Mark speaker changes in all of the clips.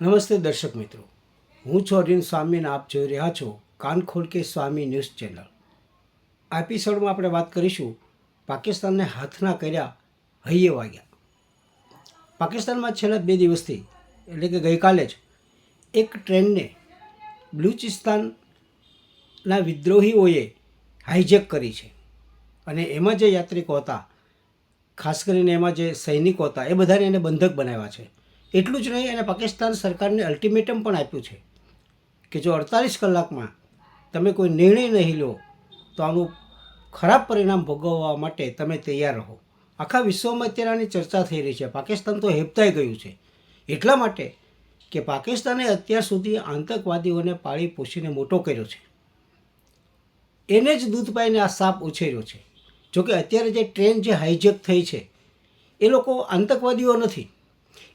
Speaker 1: નમસ્તે દર્શક મિત્રો. હું છું અરવિંદ સ્વામીને આપ જોઈ રહ્યા છો કાન ખોલ કે સ્વામી ન્યૂઝ ચેનલ. આ એપિસોડમાં આપણે વાત કરીશું પાકિસ્તાનને હાથના કર્યા હૈયે વાગ્યા. પાકિસ્તાનમાં છેલ્લા બે દિવસથી, એટલે કે ગઈકાલે જ, એક ટ્રેનને બલુચિસ્તાનના વિદ્રોહીઓએ હાઈજેક કરી છે. અને એમાં જે યાત્રિકો હતા, ખાસ કરીને એમાં જે સૈનિકો હતા, એ બધાને એને બંધક બનાવ્યા છે. એટલું જ નહીં અને પાકિસ્તાન સરકારને અલ્ટિમેટમ પણ આપ્યું છે કે જો અડતાલીસ કલાકમાં તમે કોઈ નિર્ણય નહીં લો, તો આનું ખરાબ પરિણામ ભોગવવા માટે તમે તૈયાર રહો. આખા વિશ્વમાં અત્યારે આની ચર્ચા થઈ રહી છે. પાકિસ્તાન તો હેપતાઈ ગયું છે. એટલા માટે કે પાકિસ્તાને અત્યાર સુધી આતંકવાદીઓને પાળી પોષીને મોટો કર્યો છે. એને જ દૂધ પાઈને આ સાપ ઉછેર્યો છે. જોકે અત્યારે જે ટ્રેન જે હાઈજેક થઈ છે, એ લોકો આતંકવાદીઓ નથી.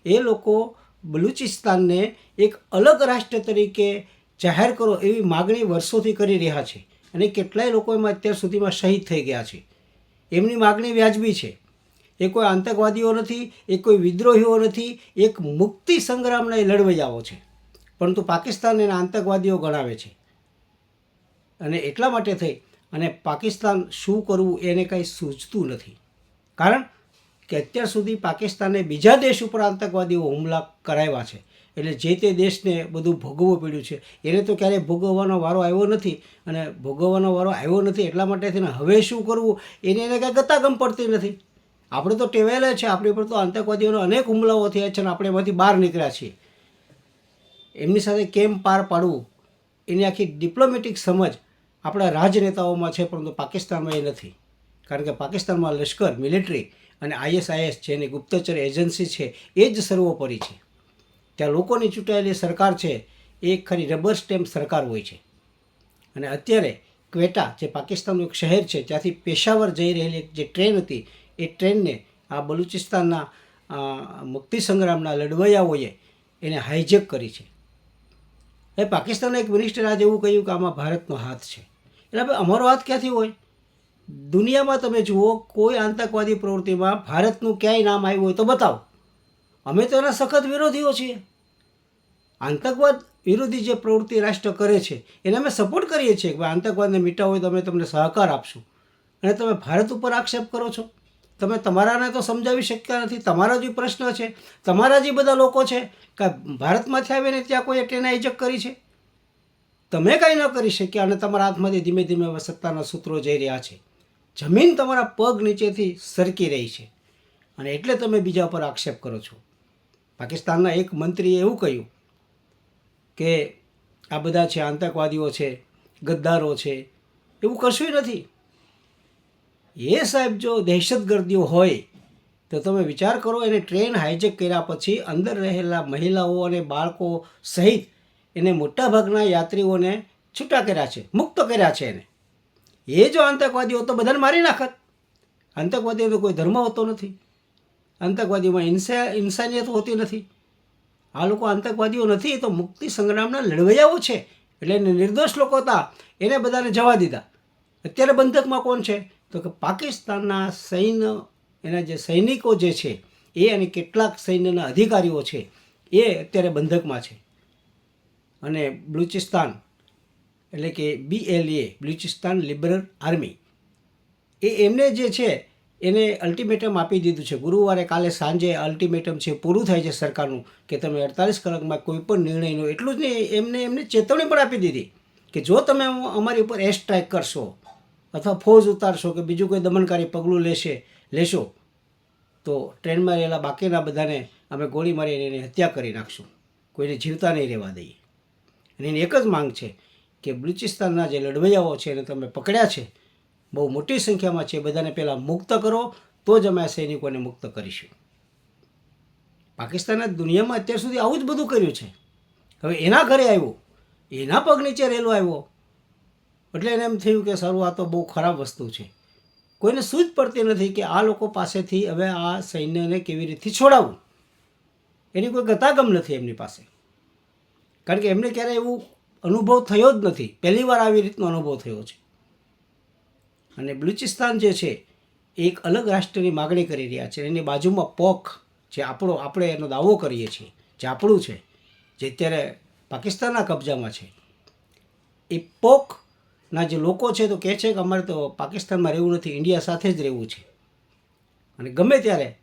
Speaker 1: એ લોકો બલુચિસ્તાનને એક અલગ રાષ્ટ્ર તરીકે જાહેર કરો એવી માગણી વર્ષોથી કરી રહ્યા છે અને કેટલાય લોકો એમાં અત્યાર સુધીમાં શહીદ થઈ ગયા છે. એમની માગણી વ્યાજબી છે. એ કોઈ આતંકવાદીઓ નથી, એ કોઈ વિદ્રોહીઓ નથી, એક મુક્તિ સંગ્રામના એ લડવૈયાઓ છે. પરંતુ પાકિસ્તાન એના આતંકવાદીઓ ગણાવે છે. અને એટલા માટે થઈ. અને પાકિસ્તાન શું કરવું એને કંઈ સૂચતું નથી. કારણ કે અત્યાર સુધી પાકિસ્તાને બીજા દેશ ઉપર આતંકવાદીઓ હુમલા કરાવ્યા છે. એટલે જે તે દેશને બધું ભોગવવું પડ્યું છે, એને તો ક્યારેય ભોગવવાનો વારો આવ્યો નથી અને ભોગવવાનો વારો આવ્યો નથી એટલા માટે થઈને હવે શું કરવું, એને એને કાંઈ ગતાગમ પડતી નથી. આપણે તો ટેવાયેલા છે, આપણી પર તો આતંકવાદીઓના અનેક હુમલાઓ થયા છે અને આપણે એમાંથી બહાર નીકળ્યા છીએ. એમની સાથે કેમ પાર પાડવું, એની આખી ડિપ્લોમેટિક સમજ આપણા રાજનેતાઓમાં છે, પરંતુ પાકિસ્તાનમાં એ નથી. કારણ કે પાકિસ્તાનમાં લશ્કર, મિલિટરી અને આઈએસઆઈએસ છે અને ગુપ્તચર એજન્સી છે, એ જ સર્વોપરી છે. ત્યાં લોકોની ચૂંટાયેલી સરકાર છે, એ ખરી રબર સ્ટેમ્પ સરકાર હોય છે. અને અત્યારે ક્વેટા, જે પાકિસ્તાનનું એક શહેર છે, ત્યાંથી પેશાવર જઈ રહેલી જે ટ્રેન હતી, એ ટ્રેનને આ બલુચિસ્તાનના મુક્તિ સંગ્રામના લડવૈયાઓએ એને હાઈજેક કરી છે. એ પાકિસ્તાનના એક મિનિસ્ટરે આજે એવું કહ્યું કે આમાં ભારતનો હાથ છે. એટલે હવે અમારો હાથ ક્યાંથી હોય? દુનિયામાં તમે જુઓ, કોઈ આતંકવાદી પ્રવૃત્તિમાં ભારતનું ક્યાંય નામ આવ્યું હોય તો બતાવો. અમે તો એના સખત વિરોધીઓ છીએ. આતંકવાદ વિરોધી જે પ્રવૃત્તિ રાષ્ટ્ર કરે છે, એને અમે સપોર્ટ કરીએ છીએ કે આતંકવાદને મીટાવો હોય તો અમે તમને સહકાર આપશું. અને તમે ભારત ઉપર આક્ષેપ કરો છો. તમે તમારાને તો સમજાવી શકતા નથી. તમારા જે પ્રશ્ન છે. તમારા જે બધા લોકો છે કે ભારતમાંથી આવીને ત્યાં કોઈ ટ્રેન હાઈજેક કરી છે. તમે કાંઈ ન કરી શક્યા અને તમારા હાથમાંથી ધીમે ધીમે સત્તાના સૂત્રો જઈ રહ્યા છે. જમીન તમારા પગ નીચેથી સરકી રહી છે. અને એટલે તમે બીજા પર આક્ષેપ કરો છો. પાકિસ્તાનના એક મંત્રીએ એવું કહ્યું કે આ બધા છે આતંકવાદીઓ છે, ગદ્દારો છે, એવું કશું નથી. એ સાહેબ જો દહેશતગર્દીઓ હોય તો તમે વિચાર કરો એને ટ્રેન હાઇજેક કર્યા પછી અંદર રહેલા મહિલાઓ અને બાળકો સહિત એને મોટાભાગના યાત્રીઓને છૂટા કર્યા છે, મુક્ત કર્યા છે એને. એ જો આતંકવાદીઓ તો બધાને મારી નાખત. આતંકવાદીઓ તો કોઈ ધર્મ હોતો નથી. આતંકવાદીઓમાં હિંસા ઇન્સાનિયત હોતી નથી. આ લોકો આતંકવાદીઓ નથી, તો મુક્તિ સંગ્રામના લડવૈયાઓ છે. એટલે એને નિર્દોષ લોકો હતા. એને બધાને જવા દીધા. અત્યારે બંધકમાં કોણ છે? તો કે પાકિસ્તાનના સૈન્ય, એના જે સૈનિકો જે છે, એ અને કેટલાક સૈન્યના અધિકારીઓ છે, એ અત્યારે બંધકમાં છે. અને બલુચિસ્તાન એટલે કે બીએલએ બલુચિસ્તાન લિબરલ આર્મી એ એમને જે છે, એને અલ્ટિમેટમ આપી દીધું છે. ગુરુવારે કાલે સાંજે અલ્ટિમેટમ છે, પૂરું થાય છે સરકારનું કે તમે અડતાલીસ કલાકમાં કોઈ પણ નિર્ણયનો એટલું જ નહીં, એમને એમને ચેતવણી પણ આપી દીધી કે જો તમે અમારી ઉપર એર સ્ટ્રાઇક કરશો અથવા ફોજ ઉતારશો કે બીજું કોઈ દમનકારી પગલું લેશે, લેશો, તો ટ્રેનમાં રહેલા બાકીના બધાને અમે ગોળી મારીને એની હત્યા કરી નાખશું. કોઈને જીવતા નહીં રહેવા દઈએ. અને એની એક જ માંગ છે કે બલુચિસ્તાનના જે લડવૈયાઓ છે એને તમે પકડ્યા છે, બહુ મોટી સંખ્યામાં છે, બધાને પહેલાં મુક્ત કરો, તો જ અમે આ સૈનિકોને મુક્ત કરીશું. પાકિસ્તાને દુનિયામાં અત્યાર સુધી આવું જ બધું કર્યું છે. હવે એના ઘરે આવ્યો, એના પગ નીચે રેલો આવ્યો, એટલે એને એમ થયું કે સારું, આ તો બહુ ખરાબ વસ્તુ છે. કોઈને સૂઝ પડતી નથી કે આ લોકો પાસેથી હવે આ સૈન્યને કેવી રીતથી છોડાવવું એની કોઈ ગતાગમ નથી એમની પાસે. કારણ કે એમને ક્યારેય એવું અનુભવ થયો જ નથી. પહેલી વાર આવી રીતનો અનુભવ થયો છે. અને બલુચિસ્તાન જે છે, એ એક અલગ રાષ્ટ્રની માગણી કરી રહ્યા છે. એની બાજુમાં પોખ જે આપણો, આપણે એનો દાવો કરીએ છીએ, જે આપણું છે, જે અત્યારે પાકિસ્તાનના કબજામાં છે. એ પોખના જે લોકો છે, તો કહે છે કે અમારે તો પાકિસ્તાનમાં રહેવું નથી, ઇન્ડિયા સાથે જ રહેવું છે. અને ગમે ત્યારે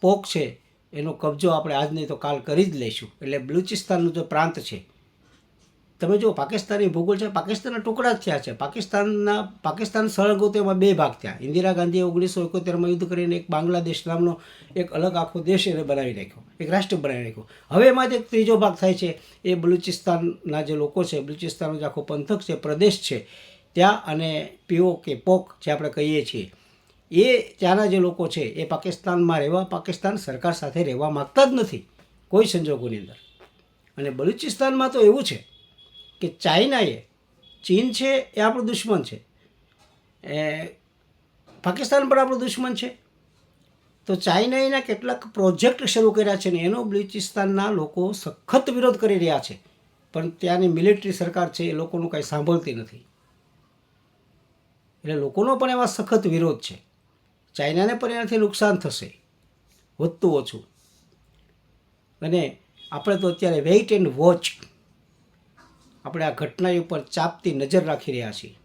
Speaker 1: પોક છે, એનો કબજો આપણે આજ નહીં તો કાલ કરી જ લઈશું. એટલે બલુચિસ્તાનનું જે પ્રાંત છે તમે જો પાકિસ્તાની ભૂગોળ છે, પાકિસ્તાનના ટુકડા જ થયા છે. પાકિસ્તાનના, પાકિસ્તાન સળગો તેમાં બે ભાગ થયા. ઇન્દિરા ગાંધીએ ઓગણીસો એકોતેરમાં યુદ્ધ કરીને એક બાંગ્લાદેશ નામનો એક અલગ આખો દેશ એને બનાવી નાખ્યો, એક રાષ્ટ્ર બનાવી નાખ્યો. હવે એમાં જે ત્રીજો ભાગ થાય છે, એ બલુચિસ્તાનના જે લોકો છે, બલુચિસ્તાનનો જે આખો પંથક છે, પ્રદેશ છે, ત્યાં અને પીઓ કે પોક જે આપણે કહીએ છીએ, એ ત્યાંના જે લોકો છે, એ પાકિસ્તાનમાં રહેવા, પાકિસ્તાન સરકાર સાથે રહેવા માગતા જ નથી કોઈ સંજોગોની અંદર. અને બલુચિસ્તાનમાં તો એવું છે કે ચાઇનાએ ચીન છે એ આપણું દુશ્મન છે. એ પાકિસ્તાન પણ આપણું દુશ્મન છે. તો ચાઇનાના કેટલાક પ્રોજેક્ટ શરૂ કર્યા છે ને એનો બલુચિસ્તાનના લોકો સખત વિરોધ કરી રહ્યા છે. પણ ત્યાંની મિલિટરી સરકાર છે એ લોકોનું કાંઈ સાંભળતી નથી. એટલે લોકોનો પણ એવા સખત વિરોધ છે. ચાઇનાને પણ એનાથી નુકસાન થશે. વધતું ઓછું. અને આપણે તો અત્યારે વેઇટ એન્ડ વોચ આપણે આ ઘટના ઉપર ચાપતી નજર રાખી રહ્યા છીએ.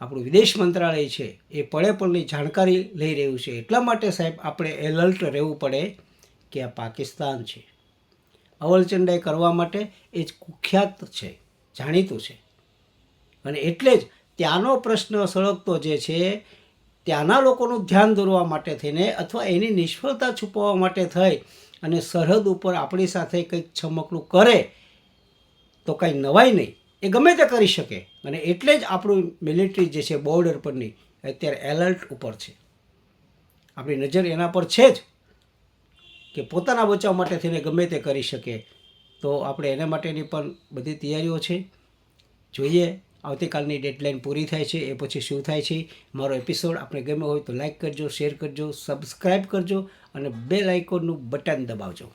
Speaker 1: આપણું વિદેશ મંત્રાલય છે, એ પળે પળની જાણકારી લઈ રહ્યું છે. એટલા માટે સાહેબ આપણે એલર્ટ રહેવું પડે કે આ પાકિસ્તાન છે. અવલચંડાઈ કરવા માટે એ જ કુખ્યાત છે, જાણીતું છે. અને એટલે જ ત્યાંનો પ્રશ્ન સળગતો જે છે, ત્યાંના લોકોનું ધ્યાન દોરવા માટે થઈને અથવા એની નિષ્ફળતા છુપાવવા માટે થઈ અને સરહદ ઉપર આપણી સાથે કંઈક છમકલું કરે તો કાંઈ નવાય નહીં. એ ગમે તે કરી શકે. અને એટલે જ આપણું મિલિટરી જે છે બોર્ડર પરની, અત્યારે એલર્ટ ઉપર છે. આપણી નજર એના પર છે જ કે પોતાના બચાવ માટે થઈને ગમે તે કરી શકે. તો આપણે એના માટેની પણ બધી તૈયારીઓ છે. જોઈએ, આવતીકાલની ડેડલાઇન પૂરી થાય છે, એ પછી શું થાય છે. મારો એપિસોડ આપણે ગમ્યો હોય તો લાઇક કરજો શેર કરજો સબસ્ક્રાઈબ કરજો અને બે લાઇકોનનું બટન દબાવજો.